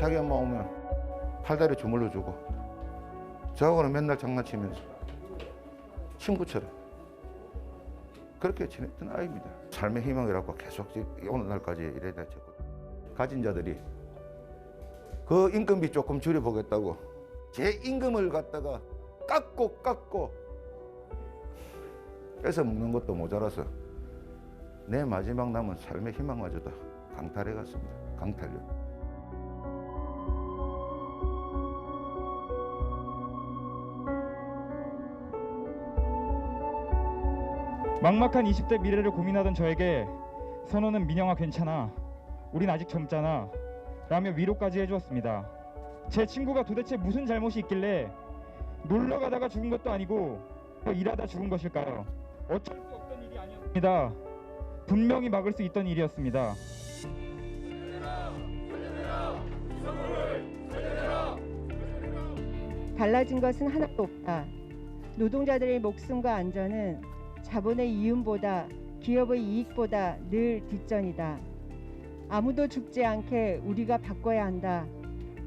자기 엄마 오면 팔다리 주물러 주고 저하고는 맨날 장난치면서 친구처럼 그렇게 지냈던 아이입니다. 삶의 희망이라고 계속 지- 오늘날까지 이래 됐고 가진 자들이 그 임금비 조금 줄여보겠다고 제 임금을 갖다가 깎고 깎고 뺏어 먹는 것도 모자라서 내 마지막 남은 삶의 희망마저도 강탈해 갔습니다. 강탈료. 막막한 20대 미래를 고민하던 저에게 선호는 민영아 괜찮아. 우린 아직 젊잖아. 라며 위로까지 해주었습니다. 제 친구가 도대체 무슨 잘못이 있길래 놀러 가다가 죽은 것도 아니고 또 일하다 죽은 것일까요? 어쩔 수 없던 일이 아니었습니다. 분명히 막을 수 있던 일이었습니다. 달라진 것은 하나도 없다. 노동자들의 목숨과 안전은 자본의 이윤보다 기업의 이익보다 늘 뒷전이다. 아무도 죽지 않게 우리가 바꿔야 한다.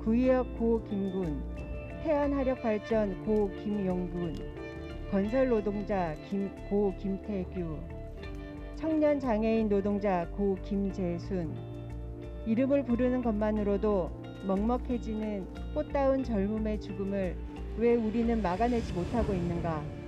구의역 고 김군, 해안하력발전 고 김용군, 건설 노동자 김, 고 김태규, 청년 장애인 노동자 고 김재순. 이름을 부르는 것만으로도 먹먹해지는 꽃다운 젊음의 죽음을 왜 우리는 막아내지 못하고 있는가?